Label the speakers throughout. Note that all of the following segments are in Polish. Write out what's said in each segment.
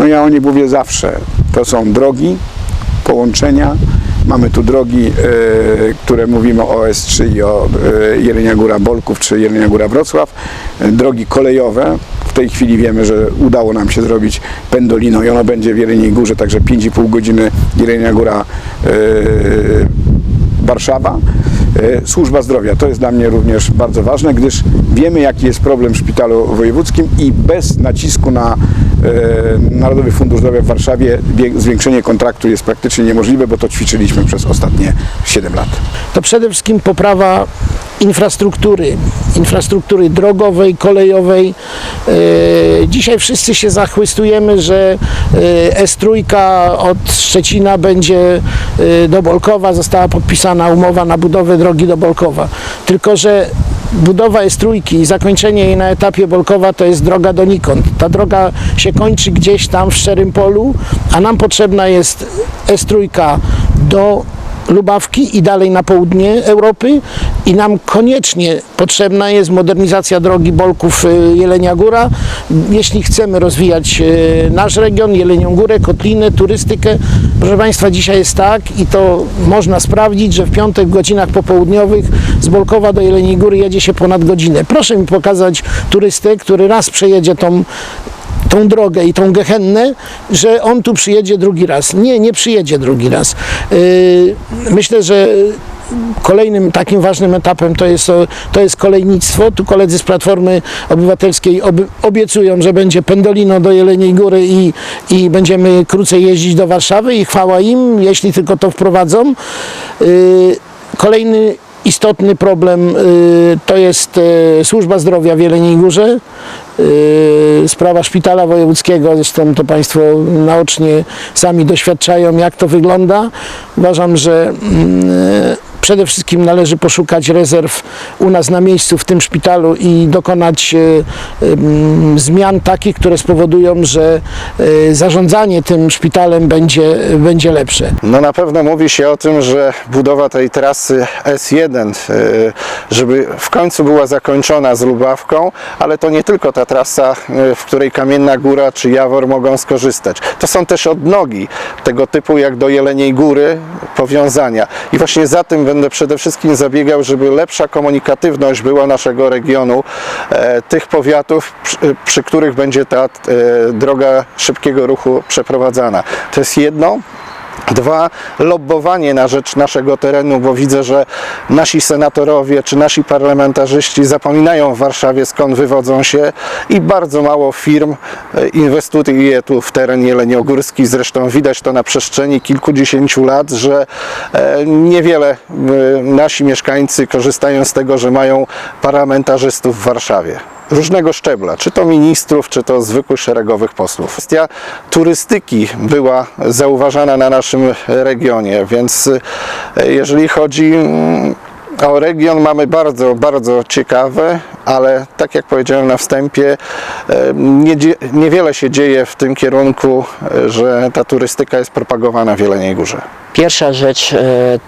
Speaker 1: No ja o nich mówię zawsze. To są drogi, połączenia. Mamy tu drogi, e, które mówimy o S3 i o e, Jelenia Góra Bolków czy Jelenia Góra Wrocław. E, drogi kolejowe. W tej chwili wiemy, że udało nam się zrobić Pendolino i ono będzie w Jeleniej Górze, także 5,5 godziny Jelenia Góra e, Warszawa. Służba zdrowia to jest dla mnie również bardzo ważne, gdyż wiemy jaki jest problem w szpitalu wojewódzkim i bez nacisku na Narodowy Fundusz Zdrowia w Warszawie wie- zwiększenie kontraktu jest praktycznie niemożliwe, bo to ćwiczyliśmy przez ostatnie 7 lat.
Speaker 2: to przede wszystkim poprawa infrastruktury, infrastruktury drogowej, kolejowej. E, Dzisiaj wszyscy się zachwystujemy, że e, S3 od Szczecina będzie e, do Bolkowa, została podpisana umowa na budowę drogi do Bolkowa. Tylko, że budowa S3 i zakończenie jej na etapie Bolkowa to jest droga donikąd. Ta droga się kończy gdzieś tam w Szczerym Polu, a nam potrzebna jest S3 do Lubawki i dalej na południe Europy i nam koniecznie potrzebna jest modernizacja drogi Bolków y, Jelenia Góra, jeśli chcemy rozwijać y, nasz region, Jelenią Górę, Kotlinę, turystykę. Proszę Państwa, dzisiaj jest tak i to można sprawdzić, że w piątek w godzinach popołudniowych z Bolkowa do Jeleniej Góry jedzie się ponad godzinę. Proszę mi pokazać turystę, który raz przejedzie tą tą drogę i tą gehennę, że on tu przyjedzie drugi raz. Nie, nie przyjedzie drugi raz. Yy, Myślę, że kolejnym takim ważnym etapem to jest, to jest kolejnictwo. Tu koledzy z Platformy Obywatelskiej oby, obiecują, że będzie Pendolino do Jeleniej Góry i, i będziemy krócej jeździć do Warszawy i chwała im, jeśli tylko to wprowadzą. Yy, Kolejny istotny problem y, to jest y, służba zdrowia w Jeleniej Górze. Y, Sprawa szpitala wojewódzkiego, zresztą to Państwo naocznie sami doświadczają, jak to wygląda. Uważam, że mm, przede wszystkim należy poszukać rezerw u nas na miejscu w tym szpitalu i dokonać ym, zmian takich, które spowodują, że y, zarządzanie tym szpitalem będzie, będzie lepsze.
Speaker 3: No na pewno mówi się o tym, że budowa tej trasy S1, y, żeby w końcu była zakończona z Lubawką, ale to nie tylko ta trasa, w której Kamienna Góra czy Jawor mogą skorzystać. To są też odnogi tego typu jak do Jeleniej Góry powiązania. I właśnie za tym będę przede wszystkim zabiegał, żeby lepsza komunikatywność była naszego regionu, e, tych powiatów, przy, których będzie ta e, droga szybkiego ruchu przeprowadzana. To jest jedno. Dwa, lobbowanie na rzecz naszego terenu, bo widzę, że nasi senatorowie czy nasi parlamentarzyści zapominają w Warszawie skąd wywodzą się i bardzo mało firm e, inwestuje tu w teren jeleniogórski. Zresztą widać to na przestrzeni kilkudziesięciu lat, że e, niewiele e, nasi mieszkańcy korzystają z tego, że mają parlamentarzystów w Warszawie różnego szczebla, czy to ministrów, czy to zwykłych szeregowych posłów. Kwestia turystyki była zauważana na naszym regionie, więc e, jeżeli chodzi mm, o region, mamy bardzo, bardzo ciekawe, ale tak jak powiedziałem na wstępie, e, nie, niewiele się dzieje w tym kierunku, e, że ta turystyka jest propagowana w Jeleniej Górze.
Speaker 4: Pierwsza rzecz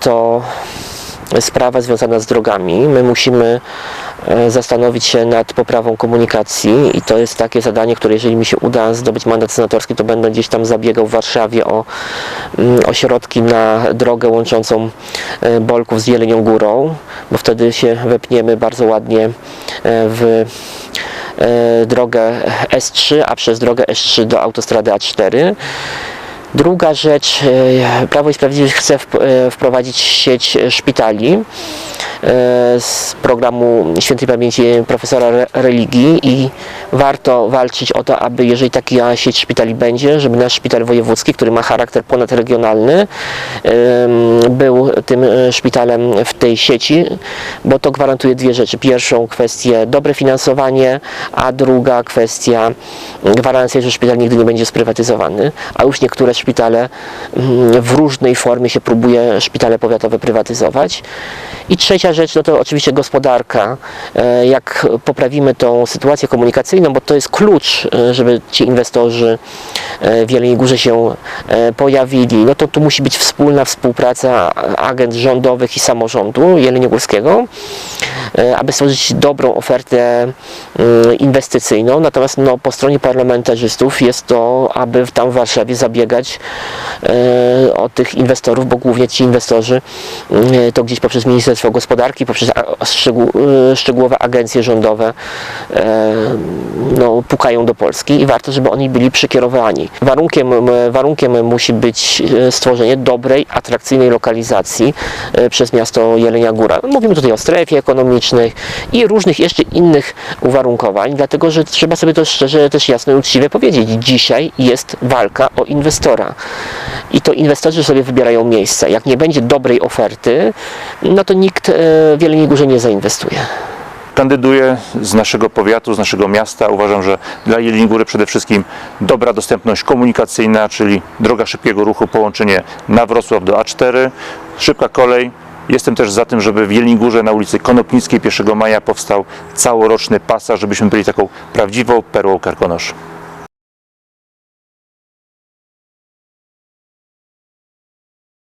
Speaker 4: to sprawa związana z drogami. My musimy zastanowić się nad poprawą komunikacji i to jest takie zadanie, które jeżeli mi się uda zdobyć mandat senatorski, to będę gdzieś tam zabiegał w Warszawie o mm, ośrodki na drogę łączącą e, Bolków z Jelenią Górą, bo wtedy się wepniemy bardzo ładnie e, w e, drogę S3, a przez drogę S3 do autostrady A4. Druga rzecz, e, Prawo i Sprawiedliwość chce wp- e, wprowadzić sieć szpitali e, z programu świętej pamięci profesora re- religii i warto walczyć o to, aby jeżeli taka sieć szpitali będzie, żeby nasz szpital wojewódzki, który ma charakter ponadregionalny, był tym e, szpitalem w tej sieci, bo to gwarantuje dwie rzeczy. Pierwszą kwestię dobre finansowanie, a druga kwestia gwarancja, że szpital nigdy nie będzie sprywatyzowany, a już niektóre szpitale mm, w różnej formie się próbuje szpitale powiatowe prywatyzować. I trzecia Rzecz, no to oczywiście gospodarka. E, Jak poprawimy tą sytuację komunikacyjną, bo to jest klucz, e, żeby ci inwestorzy e, w Jeleniej Górze się pojawili, no to tu musi być wspólna współpraca agent rządowych i samorządu jeleniogórskiego, aby stworzyć dobrą ofertę mm, inwestycyjną. Natomiast no, po stronie parlamentarzystów jest to, aby tam w Warszawie zabiegać o tych inwestorów, bo głównie ci inwestorzy e, to gdzieś poprzez Ministerstwo Gospodarki, poprzez a- szczegół, e, szczegółowe agencje rządowe e, no, pukają do Polski i warto, żeby oni byli przykierowani. Warunkiem, warunkiem musi być e, stworzenie dobrej, atrakcyjnej lokalizacji e, przez miasto Jelenia Góra. Mówimy tutaj o strefie ekonomicznej i różnych jeszcze innych uwarunkowań, dlatego że trzeba sobie to szczerze, też jasno i uczciwie powiedzieć. Dzisiaj jest walka o inwestora i to inwestorzy sobie wybierają miejsca. Jak nie będzie dobrej oferty, no to nikt e, w Jeleniej Górze nie zainwestuje.
Speaker 5: kandyduję z naszego powiatu, z naszego miasta. Uważam, że dla Jeleni Góry przede wszystkim dobra dostępność komunikacyjna, czyli droga szybkiego ruchu, połączenie na Wrocław do A4, szybka kolej. Jestem też za tym, żeby w Jeleni Górze na ulicy Konopnickiej 1 maja powstał całoroczny pasaż, żebyśmy byli taką prawdziwą perłą Karkonoszy.